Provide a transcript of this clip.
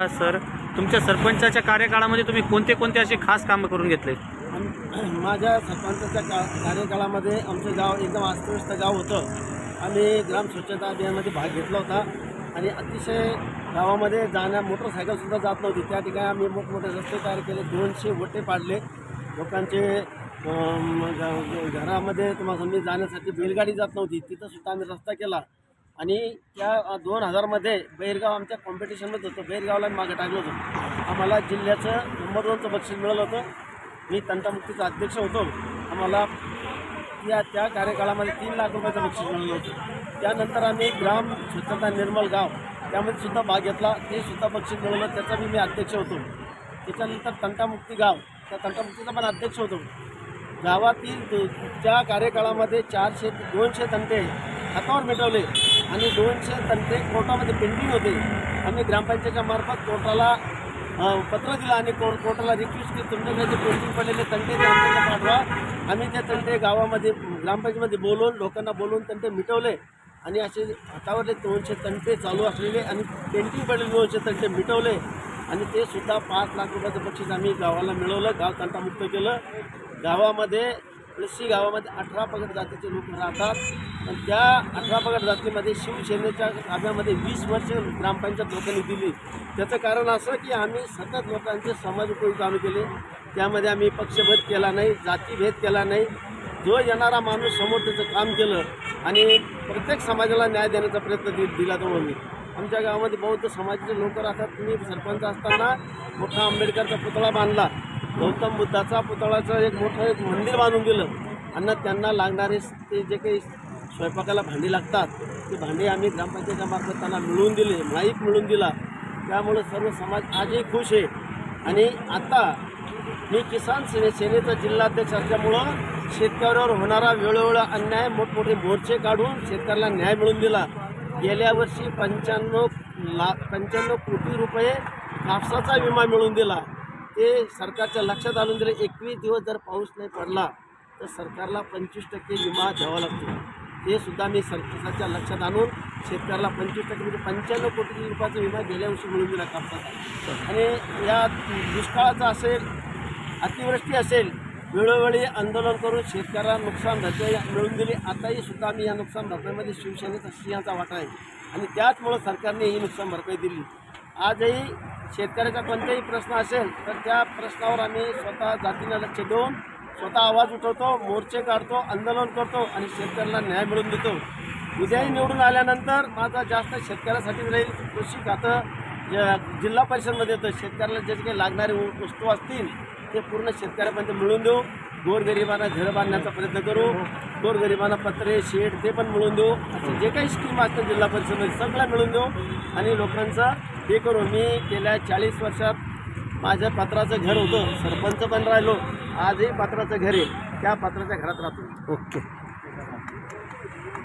Sir तुमच्या सरपंचाच्या कार्यकाळामध्ये तुम्ही कोणते कोणते असे खास कामं करून घेतले? माझ्या सरपंचाच्या का कार्यकाळामध्ये आमचं गाव एकदम अस्तव्यस्त गाव होतं. आम्ही ग्राम स्वच्छता अभियानामध्ये भाग घेतला होता. आणि अतिशय गावामध्ये जाण्या मोटरसायकलसुद्धा जात नव्हती. त्या ठिकाणी आम्ही मोठमोठे रस्ते तयार केले. दोनशे वटे पाडले. लोकांचे घरामध्ये तुम्हाला समजी जाण्यासाठी बैलगाडी जात नव्हती. तिथंसुद्धा आम्ही रस्ता केला. आणि त्या दोन हजारमध्ये बैरगाव आमच्या कॉम्पिटिशनमध्ये होतं. बैरगावला मागे टाकलं होतं. आम्हाला जिल्ह्याचं नंबर दोनचं बक्षीस मिळालं होतं. मी तंटामुक्तीचा अध्यक्ष होतो. आम्हाला या त्या कार्यकाळामध्ये तीन लाख रुपयाचं बक्षीस मिळालं होतं. त्यानंतर आम्ही ग्राम स्वच्छता निर्मल गाव त्यामध्ये सुद्धा भाग घेतला. ते सुद्धा बक्षीस मिळवलं त्याचा मी मी अध्यक्ष होतो. त्याच्यानंतर तंटामुक्ती गाव त्या तंटामुक्तीचा पण अध्यक्ष होतो. गावातील दो- त्या कार्यकाळामध्ये चारशे दोनशे तंटे हातावर मिटवले. आणि दोनशे तंटे कोर्टामध्ये पेंडिंग होते. आम्ही ग्रामपंचायतच्या मार्फत कोर्टाला पत्र दिलं आणि कोर्ट कोर्टाला रिक्वेस्ट की तुमच्याकडे जे पेंडिंग पडलेले तंटे ते आमच्याकडे पाठवा. आम्ही ते तंटे गावामध्ये ग्रामपंचायतीमध्ये बोलवून लोकांना बोलवून तंटे मिटवले. आणि असे हातावरले दोनशे तंटे चालू असलेले आणि पेंटिंग पडलेले दोनशे तंटे मिटवले. आणि ते सुद्धा पाच लाख रुपयाचं बक्षीस आम्ही गावाला मिळवलं. गाव तंटामुक्त केलं. गावामध्ये पळशी गावामध्ये अठरा पगड जातीचे लोक राहतात. आणि त्या अठरा पगड जातीमध्ये शिवसेनेच्या ताब्यामध्ये वीस वर्ष ग्रामपंचायत लोकांनी दिली. त्याचं कारण असं की आम्ही सतत लोकांचे समाज उपयोगी चालू केले. त्यामध्ये आम्ही पक्षभेद केला नाही जातीभेद केला नाही. जो येणारा माणूस समोर त्याचं काम केलं आणि प्रत्येक समाजाला न्याय देण्याचा प्रयत्न दि दिला तो आम्ही. आमच्या गावामध्ये बौद्ध समाजाचे लोक राहतात. मी सरपंच असताना मोठा आंबेडकरचा पुतळा बांधला. गौतम बुद्धाचा पुतळाचं एक मोठं एक मंदिर बांधून दिलं. आणि त्यांना लागणारे ते जे काही स्वयंपाकाला भांडी लागतात ते भांडी आम्ही ग्रामपंचायतीच्या मार्फत त्यांना मिळवून दिले माईक मिळवून दिला. त्यामुळे सर्व समाज आजही खुश आहे. आणि आता मी किसान सेने सेनेचा जिल्हाध्यक्ष असल्यामुळं शेतकऱ्यावर होणारा वेळोवेळ अन्याय मोठमोठे मोर्चे काढून शेतकऱ्याला न्याय मिळवून दिला. गेल्या वर्षी पंच्याण्णव ला पंच्याण्णव कोटी रुपये कापसाचा विमा मिळवून दिला. ते सरकारच्या लक्षात आणून दिले एकवीस दिवस जर पाऊस नाही पडला तर सरकारला पंचवीस टक्के विमा द्यावा लागतो. ते सुद्धा मी सरकारच्या लक्षात आणून शेतकऱ्याला पंचवीस टक्के म्हणजे पंच्याण्णव कोटी रुपयाचा विमा गेल्या वर्षी मिळून दिला. कापसाचा आणि या दुष्काळाचा असेल अतिवृष्टी असेल वेळोवेळी आंदोलन करून शेतकऱ्याला नुकसान भरपाई मिळवून दिली आताही सुद्धा आम्ही या नुकसान भरपाईमध्ये शिवसेनेचा सिंहाचा वाटा आहे. आणि त्याचमुळं सरकारने ही नुकसान भरपाई दिली. आजही शेतकऱ्याचा कोणताही प्रश्न असेल तर त्या प्रश्नावर आम्ही स्वतः जातीनं लक्ष देऊन स्वतः आवाज उठवतो मोर्चे काढतो आंदोलन करतो आणि शेतकऱ्याला न्याय मिळवून देतो. उद्याही निवडून आल्यानंतर माझा जास्त शेतकऱ्यासाठी राहील कृषी खातं. ज- जिल्हा परिषदमध्ये येतं शेतकऱ्याला जे काही लागणारे व- वस्तू असतील ते पूर्ण शेतकऱ्यापर्यंत मिळवून देऊ. गोरगरिबांना घरं बांधण्याचा प्रयत्न करू. गोरगरिबांना पत्रे शेड ते पण मिळवून देऊ. जे काही स्कीम असतात जिल्हा परिषदमध्ये सगळ्या मिळून देऊ. आणि लोकांचं हे करू मी गेल्या चाळीस वर्षात माझ्या पत्राचं घर होतं सरपंच पण राहिलो. आजही पत्राचं घर आहे. त्या पत्राच्या घरात राहतो. ओके.